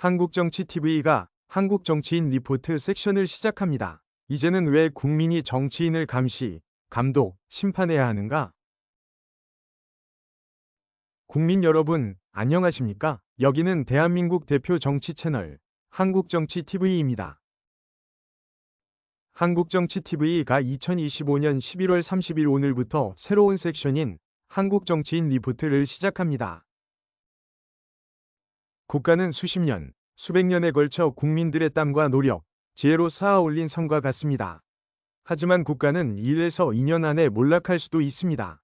한국정치TV가 한국 정치인 리포트 섹션을 시작합니다. 이제는 왜 국민이 정치인을 감시, 감독, 심판해야 하는가? 국민 여러분, 안녕하십니까? 여기는 대한민국 대표 정치 채널 한국정치TV입니다. 한국정치TV가 2025년 11월 30일 오늘부터 새로운 섹션인 한국정치인 리포트를 시작합니다. 국가는 수십 년, 수백 년에 걸쳐 국민들의 땀과 노력, 지혜로 쌓아 올린 성과 같습니다. 하지만 국가는 1에서 2년 안에 몰락할 수도 있습니다.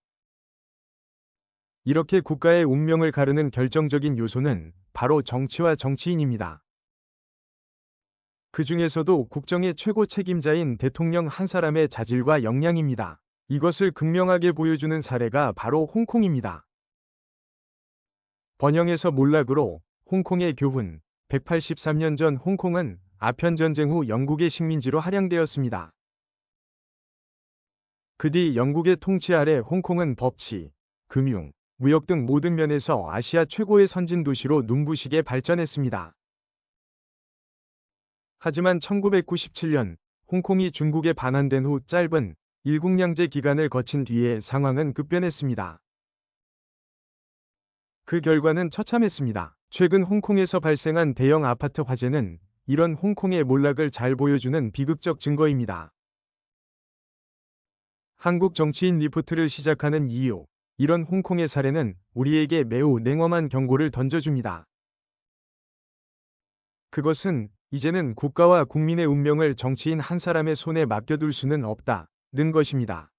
이렇게 국가의 운명을 가르는 결정적인 요소는 바로 정치와 정치인입니다. 그 중에서도 국정의 최고 책임자인 대통령 한 사람의 자질과 역량입니다. 이것을 극명하게 보여주는 사례가 바로 홍콩입니다. 번영에서 몰락으로 홍콩의 교훈 183년 전 홍콩은 아편전쟁 후 영국의 식민지로 할양되었습니다. 그 뒤 영국의 통치 아래 홍콩은 법치, 금융, 무역 등 모든 면에서 아시아 최고의 선진 도시로 눈부시게 발전했습니다. 하지만 1997년 홍콩이 중국에 반환된 후 짧은 일국량제 기간을 거친 뒤에 상황은 급변했습니다. 그 결과는 처참했습니다. 최근 홍콩에서 발생한 대형 아파트 화재는 이런 홍콩의 몰락을 잘 보여주는 비극적 증거입니다. 한국 정치인 리포트를 시작하는 이유, 이런 홍콩의 사례는 우리에게 매우 냉엄한 경고를 던져줍니다. 그것은 이제는 국가와 국민의 운명을 정치인 한 사람의 손에 맡겨둘 수는 없다 는 것입니다.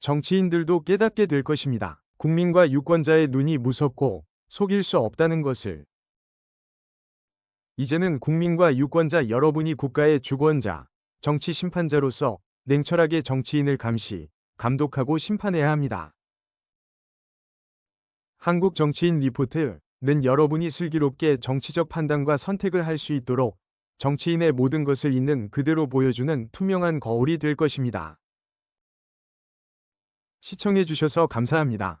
정치인들도 깨닫게 될 것입니다. 국민과 유권자의 눈이 무섭고 속일 수 없다는 것을. 이제는 국민과 유권자 여러분이 국가의 주권자, 정치 심판자로서 냉철하게 정치인을 감시, 감독하고 심판해야 합니다. 한국 정치인 리포트는 여러분이 슬기롭게 정치적 판단과 선택을 할 수 있도록 정치인의 모든 것을 있는 그대로 보여주는 투명한 거울이 될 것입니다. 시청해주셔서 감사합니다.